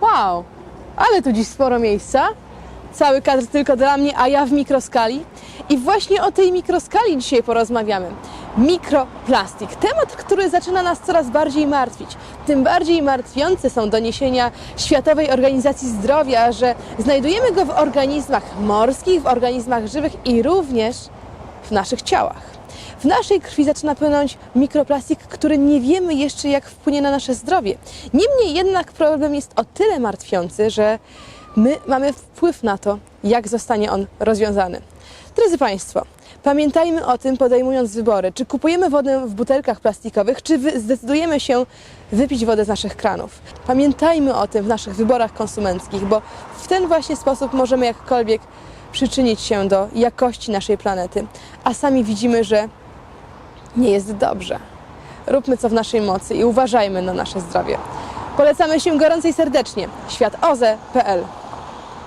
Wow, ale tu dziś sporo miejsca. Cały kadr tylko dla mnie, a ja w mikroskali. I właśnie o tej mikroskali dzisiaj porozmawiamy. Mikroplastik. Temat, który zaczyna nas coraz bardziej martwić. Tym bardziej martwiące są doniesienia Światowej Organizacji Zdrowia, że znajdujemy go w organizmach morskich, w organizmach żywych i również w naszych ciałach. W naszej krwi zaczyna płynąć mikroplastik, który nie wiemy jeszcze jak wpłynie na nasze zdrowie. Niemniej jednak problem jest o tyle martwiący, że my mamy wpływ na to, jak zostanie on rozwiązany. Drodzy Państwo, pamiętajmy o tym podejmując wybory, czy kupujemy wodę w butelkach plastikowych, czy zdecydujemy się wypić wodę z naszych kranów. Pamiętajmy o tym w naszych wyborach konsumenckich, bo w ten właśnie sposób możemy jakkolwiek przyczynić się do jakości naszej planety, a sami widzimy, że nie jest dobrze. Róbmy co w naszej mocy i uważajmy na nasze zdrowie. Polecamy się gorąco i serdecznie. Światoze.pl